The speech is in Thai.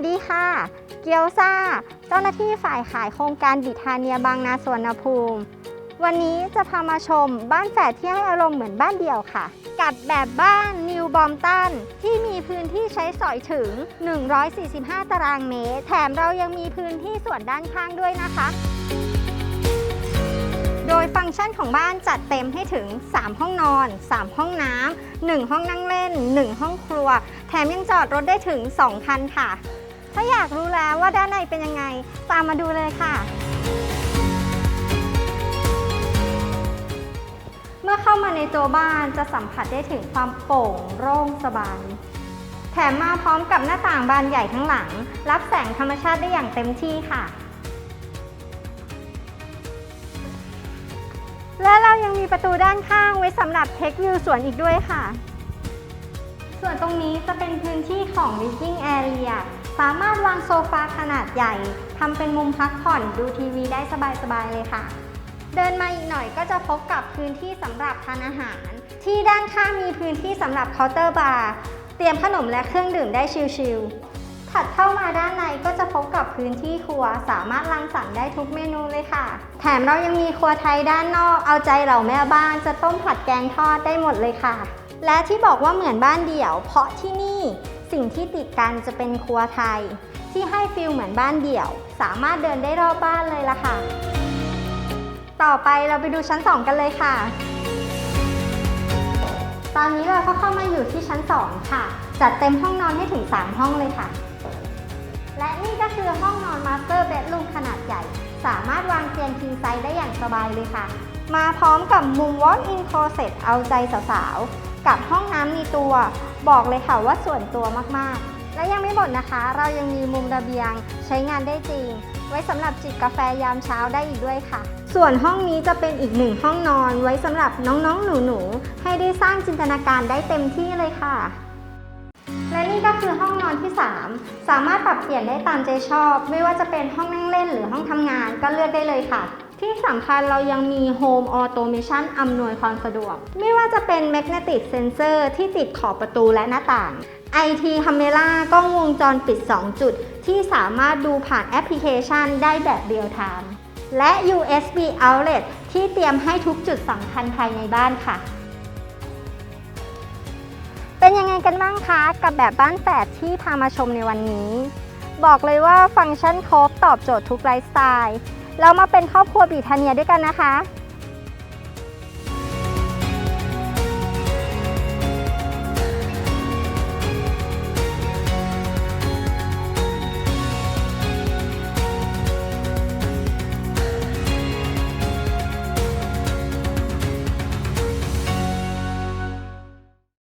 สดีค่ะ เกียวซาเจ้าหน้าที่ฝ่ายขายโครงการบิทาเนียบางนาสวนภูมิ วันนี้จะพามาชมบ้านแฝดที่ให้อารมณ์เหมือนบ้านเดี่ยวค่ะ กัดแบบบ้านนิวบอมตันที่มีพื้นที่ใช้สอยถึง 145 ตารางเมตร แถมเรายังมีพื้นที่ส่วนด้านข้างด้วยนะคะโดยฟังก์ชันของบ้านจัดเต็มให้ถึง 3 ห้องนอน 3 ห้องน้ำ 1 ห้องนั่งเล่น 1 ห้องครัว แถมยังจอดรถได้ถึง 2 คันค่ะ ถ้าอยากรู้แล้วว่าด้านในเป็นยังไง ตามมาดูเลยค่ะ เมื่อเข้ามาในตัวบ้านจะสัมผัสได้ถึงความโปร่งโล่งสบาย แถมมาพร้อมกับหน้าต่างบานใหญ่ทั้งหลัง รับแสงธรรมชาติได้อย่างเต็มที่ค่ะ และเรายังมีประตูด้านข้างไว้สำหรับเทควิวสวนอีกด้วยค่ะ ส่วนตรงนี้จะเป็นพื้นที่ของ living area สามารถวางโซฟาขนาดใหญ่ทำเป็นมุมพักผ่อนดูทีวีได้สบายๆเลยค่ะ เดินมาอีกหน่อยก็จะพบกับพื้นที่สำหรับทานอาหาร ที่ด้านข้างมีพื้นที่สำหรับเคาน์เตอร์บาร์เตรียมขนมและเครื่องดื่มได้ชิลๆถัดเข้ามาด้านในก็จะพบกับพื้นที่ครัว สามารถรังสรรค์ได้ทุกเมนูเลยค่ะ แถมเรายังมีครัวไทยด้านนอก เอาใจเหล่าแม่บ้านจะต้มผัดแกงทอดได้หมดเลยค่ะ และที่บอกว่าเหมือนบ้านเดี่ยว เพราะที่นี่ สิ่งที่ติดกันจะเป็นครัวไทย ที่ให้ฟิลเหมือนบ้านเดี่ยว สามารถเดินได้รอบบ้านเลยล่ะค่ะ ต่อไปเราไปดูชั้น 2 กันเลยค่ะ ตอนนี้เราก็เข้ามาอยู่ที่ชั้น 2 ค่ะ จัดเต็มห้องนอนให้ถึง 3 ห้องเลยค่ะ และนี่ก็คือห้องนอนมาสเตอร์เบด o ูมขนาดใหญ่ สามารถวางเตียง king size ได้อย่างสบายเลยค่ะ มาพร้อมกับมุม walk-in closet เอาใจสาวๆ กับห้องน้ำในตัว บอกเลยค่ะว่าส่วนตัวมากๆ และยังไม่หมดนะคะ เรายังมีมุมระเบียงใช้งานได้จริง ไว้สำหรับจิบกาแฟยามเช้าได้อีกด้วยค่ะ ส่วนห้องนี้จะเป็นอีกหนึ่งห้องนอนไว้สำหรับน้องๆหนูๆให้ได้สร้างจินตนาการได้เต็มที่เลยค่ะและนี่ก็คือห้องนอนที่ 3 สามารถปรับเปลี่ยนได้ตามใจชอบ ไม่ว่าจะเป็นห้องนั่งเล่นหรือห้องทำงานก็เลือกได้เลยค่ะ ที่สำคัญเรายังมี Home Automation อำนวยความสะดวก ไม่ว่าจะเป็น Magnetic Sensor ที่ติดขอบประตูและหน้าต่าง IT Camera กล้องวงจรปิด 2 จุด ที่สามารถดูผ่านแอปพลิเคชันได้แบบเรียลไทม์และ USB Outlet ที่เตรียมให้ทุกจุดสำคัญภายในบ้านค่ะ เป็นยังไงกันบ้างคะกับแบบบ้านแฝดที่พามาชมในวันนี้ บอกเลยว่าฟังก์ชันครบตอบโจทย์ทุกไลฟ์สไตล์ เรามาเป็นครอบครัวบีทาเนียด้วยกันนะคะ